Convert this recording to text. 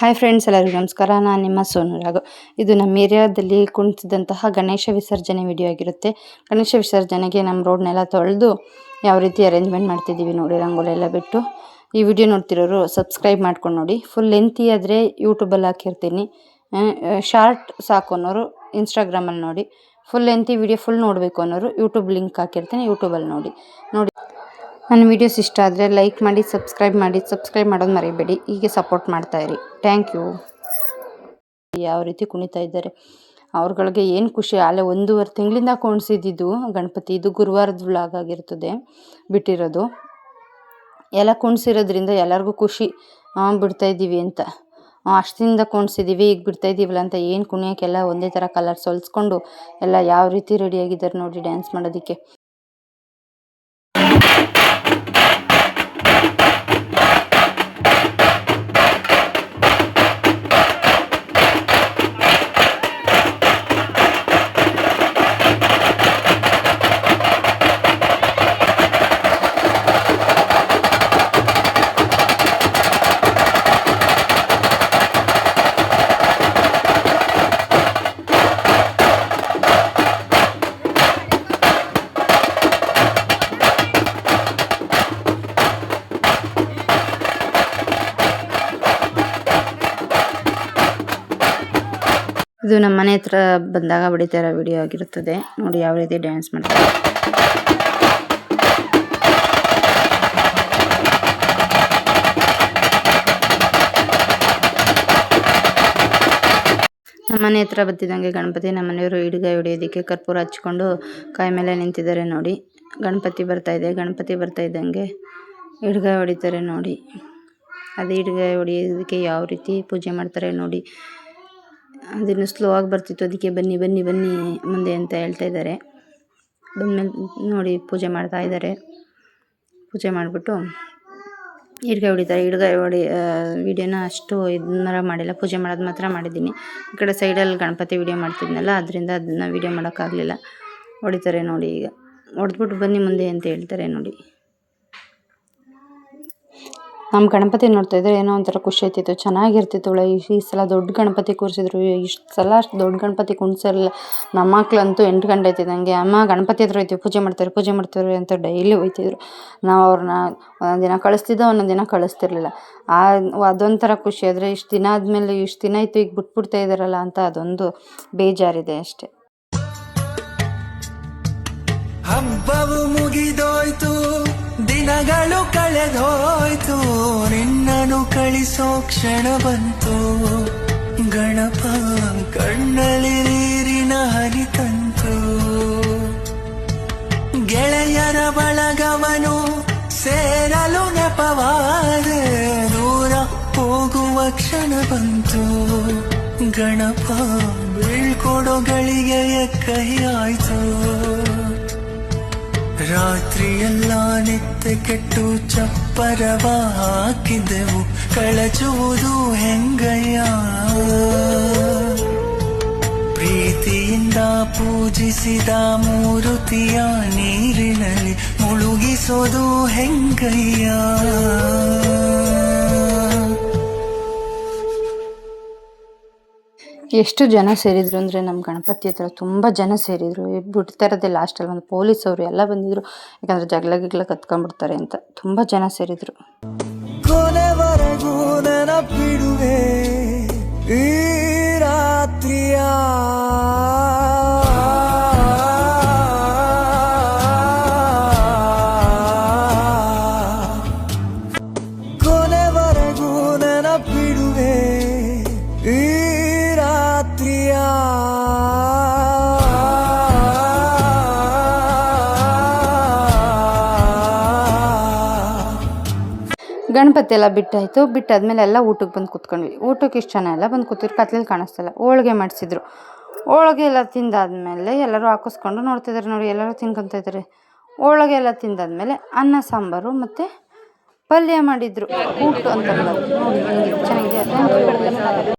Hi friends ಎಲ್ಲರಿಗೂ ನಮಸ್ಕಾರ. ನಾನು ನಿಮ್ಮ ಸೋನು ರಾಘು. ಇದು ನಮ್ಮ ಏರಿಯಾದಲ್ಲಿ ಕುಣಿಸಿದಂತಹ ಗಣೇಶ ವಿಸರ್ಜನೆ ವಿಡಿಯೋ ಆಗಿರುತ್ತೆ. ಗಣೇಶ ವಿಸರ್ಜನೆಗೆ ನಮ್ಮ ರೋಡ್ನೆಲ್ಲ ತೊಳೆದು ಯಾವ ರೀತಿ ಅರೇಂಜ್ಮೆಂಟ್ ಮಾಡ್ತಿದ್ದೀವಿ ನೋಡಿ ರಂಗೋಲಿ ಎಲ್ಲ ಬಿಟ್ಟು. ಈ ವಿಡಿಯೋ ನೋಡ್ತಿರೋರು ಸಬ್ಸ್ಕ್ರೈಬ್ ಮಾಡ್ಕೊಂಡು ನೋಡಿ. ಫುಲ್ ಲೆಂತಿ ಆದರೆ ಯೂಟ್ಯೂಬಲ್ಲಿ ಹಾಕಿರ್ತೀನಿ. ಶಾರ್ಟ್ ಸಾಕು ಅನ್ನೋರು ಇನ್ಸ್ಟಾಗ್ರಾಮಲ್ಲಿ ನೋಡಿ. ಫುಲ್ ಲೆಂತಿ ವಿಡಿಯೋ ಫುಲ್ ನೋಡಬೇಕು ಅನ್ನೋರು ಯೂಟ್ಯೂಬ್ ಲಿಂಕ್ ಹಾಕಿರ್ತೀನಿ ಯೂಟ್ಯೂಬಲ್ಲಿ ನೋಡಿ. ನೋಡಿ. ನನ್ನ ವೀಡಿಯೋಸ್ ಇಷ್ಟ ಆದರೆ ಲೈಕ್ ಮಾಡಿ ಸಬ್ಸ್ಕ್ರೈಬ್ ಮಾಡಿ ಸಬ್ಸ್ಕ್ರೈಬ್ ಮಾಡೋದು ಮರಿಬೇಡಿ. ಹೀಗೆ ಸಪೋರ್ಟ್ ಮಾಡ್ತಾಯಿರಿ ಥ್ಯಾಂಕ್ ಯು ಯಾವ ರೀತಿ ಕುಣಿತಾ ಇದ್ದಾರೆ. ಅವ್ರಗಳಿಗೆ ಏನು ಖುಷಿ ಅಲ್ಲೇ ಒಂದೂವರೆ ತಿಂಗಳಿಂದ ಕುಣಿಸಿದ್ದು ಗಣಪತಿ. ಇದು ಗುರುವಾರದ ವ್ಲಾಗ್ ಆಗಿರ್ತದೆ, ಬಿಟ್ಟಿರೋದು. ಎಲ್ಲ ಕುಣಿಸಿರೋದ್ರಿಂದ ಎಲ್ಲರಿಗೂ ಖುಷಿ. ಬಿಡ್ತಾಯಿದ್ದೀವಿ ಅಂತ. ಅಷ್ಟಿಂದ ಕುಣಿಸಿದ್ದೀವಿ ಈಗ ಬಿಡ್ತಾಯಿದ್ದೀವಲ್ಲ ಅಂತ ಏನು ಕುಣಿಯೋಕ್ಕೆಲ್ಲ ಒಂದೇ ಥರ ಕಲರ್ಸ್ ಹೊಲಿಸ್ಕೊಂಡು ಎಲ್ಲ ಯಾವ ರೀತಿ ರೆಡಿಯಾಗಿದ್ದಾರೆ ನೋಡಿ ಡ್ಯಾನ್ಸ್ ಮಾಡೋದಕ್ಕೆ. ಇದು ನಮ್ಮ ಮನೆ ಹತ್ರ ಬಂದಾಗ ಹೊಡಿತಾ ಇರೋ ವಿಡಿಯೋ ಆಗಿರುತ್ತದೆ. ನೋಡಿ ಯಾವ ರೀತಿ ಡ್ಯಾನ್ಸ್ ಮಾಡ್ತಾರೆ. ನಮ್ಮ ಮನೆ ಹತ್ರ ಬತ್ತಿದಂಗೆ ಗಣಪತಿ ನಮ್ಮ ಮನೆಯವರು ಹಿಡಿಗಾಯಿ ಹೊಡಿಯೋದಕ್ಕೆ ಕರ್ಪೂರ ಹಚ್ಕೊಂಡು ಕಾಯಿ ಮೇಲೆ ನಿಂತಿದ್ದಾರೆ ನೋಡಿ. ಗಣಪತಿ ಬರ್ತಾ ಇದೆ, ಗಣಪತಿ ಬರ್ತಾ ಇದ್ದಂಗೆ ಹಿಡ್ಗಾಯಿ ಹೊಡಿತಾರೆ ನೋಡಿ. ಅದು ಹಿಡ್ಗಾಯಿ ಹೊಡಿಯೋದಕ್ಕೆ ಯಾವ ರೀತಿ ಪೂಜೆ ಮಾಡ್ತಾರೆ ನೋಡಿ. ಅದಿನ್ನು ಸ್ಲೋ ಆಗಿ ಬರ್ತಿತ್ತು. ಅದಕ್ಕೆ ಬನ್ನಿ ಬನ್ನಿ ಬನ್ನಿ ಮುಂದೆ ಅಂತ ಹೇಳ್ತಾ ಇದ್ದಾರೆ. ಬಂದಮೇಲೆ ನೋಡಿ ಪೂಜೆ ಮಾಡ್ತಾ ಇದ್ದಾರೆ. ಪೂಜೆ ಮಾಡಿಬಿಟ್ಟು ಹಿಡ್ಗಾಯಿ ಹೊಡಿತಾರೆ. ಹಿಡ್ಗಾಯಿ ಹೊಡಿ ವೀಡಿಯೋನ ಅಷ್ಟು ಇದನ್ನ ಮಾಡಿಲ್ಲ. ಪೂಜೆ ಮಾಡೋದು ಮಾತ್ರ ಮಾಡಿದ್ದೀನಿ. ಈ ಕಡೆ ಸೈಡಲ್ಲಿ ಗಣಪತಿ ವೀಡಿಯೋ ಮಾಡ್ತಿದ್ನಲ್ಲ, ಅದರಿಂದ ಅದನ್ನು ವೀಡಿಯೋ ಮಾಡೋಕ್ಕಾಗಲಿಲ್ಲ. ಹೊಡಿತಾರೆ ನೋಡಿ ಈಗ. ಹೊಡೆದ್ಬಿಟ್ಟು ಬನ್ನಿ ಮುಂದೆ ಅಂತ ಹೇಳ್ತಾರೆ ನೋಡಿ. ನಮ್ಮ ಗಣಪತಿ ನೋಡ್ತಾ ಇದ್ರೆ ಏನೋ ಒಂಥರ ಖುಷಿ ಆಯ್ತಿತ್ತು ಚೆನ್ನಾಗಿರ್ತಿತ್ತು ಒಳ್ಳೆ. ಈ ಸಲ ದೊಡ್ಡ ಗಣಪತಿ ಕೂರಿಸಿದ್ರು. ಇಷ್ಟು ಸಲ ಅಷ್ಟು ದೊಡ್ಡ ಗಣಪತಿ ಕುಣ್ಸಿರಲಿಲ್ಲ ನಮ್ಮ ಮಕ್ಳಂತೂ ಎಂಟು ಗಂಟೆ ಆಯ್ತಿದ್ದಂಗೆ ಅಮ್ಮ, ಗಣಪತಿ ಹತ್ರ ಹೋಯ್ತೀವಿ, ಪೂಜೆ ಮಾಡ್ತಾರೆ ಪೂಜೆ ಮಾಡ್ತಾರೆ ಅಂತ ಡೈಲಿ ಹೋಯ್ತಿದ್ರು. ನಾವು ಅವ್ರನ್ನ ಒಂದೊಂದು ದಿನ ಕಳಿಸ್ತಿದ್ದೋ, ಒಂದೊಂದು ದಿನ ಕಳಿಸ್ತಿರ್ಲಿಲ್ಲ. ಆ, ಅದೊಂಥರ ಖುಷಿ. ಆದರೆ ಇಷ್ಟು ದಿನ ಆದಮೇಲೆ ಇಷ್ಟು ದಿನ ಆಯಿತು, ಈಗ ಬಿಟ್ಬಿಡ್ತಾ ಇದ್ದಾರಲ್ಲ ಅಂತ ಅದೊಂದು ಬೇಜಾರಿದೆ ಅಷ್ಟೇ. ಹಬ್ಬವು ಮುಗಿದೋಯ್ತು. ದಿನಗಳು ಕಳೆದೋಯ್ತು. ನಿನ್ನನು ಕಳಿಸೋ ಕ್ಷಣ ಬಂತು. ಗಣಪ, ಕಣ್ಣಲ್ಲಿ ನೀರಿನ ಹರಿತಂತು ಗೆಳೆಯರ ಬಳಗವನು ಸೇರಲು ನೆಪವಾದೆ. ದೂರ ಹೋಗುವ ಕ್ಷಣ ಬಂತು. ಗಣಪ ಬೀಳ್ಕೊಡೋ ಗಳಿಗೆಯ ಕೈ ಆಯ್ತು. ರಾತ್ರಿಯೆಲ್ಲ ನಿತ್ಯ ಕೆಟ್ಟು ಚಪ್ಪರವ ಹಾಕಿದೆವು. ಕಳಚುವುದು ಹೆಂಗಯ್ಯ? ಪ್ರೀತಿಯಿಂದ ಪೂಜಿಸಿದ ಮೂರುತಿಯ ನೀರಿನಲ್ಲಿ ಮುಳುಗಿಸೋದು ಹೆಂಗಯ್ಯ? ಎಷ್ಟು ಜನ ಸೇರಿದ್ರು ಅಂದರೆ ನಮ್ಮ ಗಣಪತಿ ಹತ್ರ ತುಂಬ ಜನ ಸೇರಿದರು. ಬಿಡ್ತಾ ಇರೋದೆ ಲಾಸ್ಟಲ್ಲಿ ಒಂದು ಪೊಲೀಸವರು ಎಲ್ಲ ಬಂದಿದ್ರು. ಯಾಕಂದರೆ ಜಗಳ ಗಿಗ್ಲ ಕತ್ಕೊಂಡ್ಬಿಡ್ತಾರೆ ಅಂತ ತುಂಬ ಜನ ಸೇರಿದರು. ಈ ರಾತ್ರಿಯ ಗಣಪತಿ ಎಲ್ಲ ಬಿಟ್ಟಾಯಿತು. ಬಿಟ್ಟಾದ್ಮೇಲೆ ಎಲ್ಲ ಊಟಕ್ಕೆ ಬಂದು ಕೂತ್ಕೊಂಡ್ವಿ. ಊಟಕ್ಕೆ ಇಷ್ಟು ಜನ ಎಲ್ಲ ಬಂದು ಕೂತಿದ್ರು. ಕತ್ಲಲ್ಲಿ ಕಾಣಿಸ್ತಿಲ್ಲ. ಹೋಳ್ಗೆ ಮಾಡಿಸಿದ್ರು. ಹೋಳಿಗೆ ಎಲ್ಲ ತಿಂದಾದ್ಮೇಲೆ ಎಲ್ಲರೂ ಹಾಕಿಸ್ಕೊಂಡು ನೋಡ್ತಿದ್ದಾರೆ ನೋಡಿ, ಎಲ್ಲರೂ ತಿನ್ಕೊತ ಇದ್ದಾರೆ ಹೋಳಿಗೆ ಎಲ್ಲ ತಿಂದಾದ್ಮೇಲೆ ಅನ್ನ, ಸಾಂಬಾರು ಮತ್ತು ಪಲ್ಯ ಮಾಡಿದ್ರು. ಊಟ ಅಂತ ನೋಡಿ ಚೆನ್ನಾಗಿ ಚೆನ್ನಾಗಿದೆ.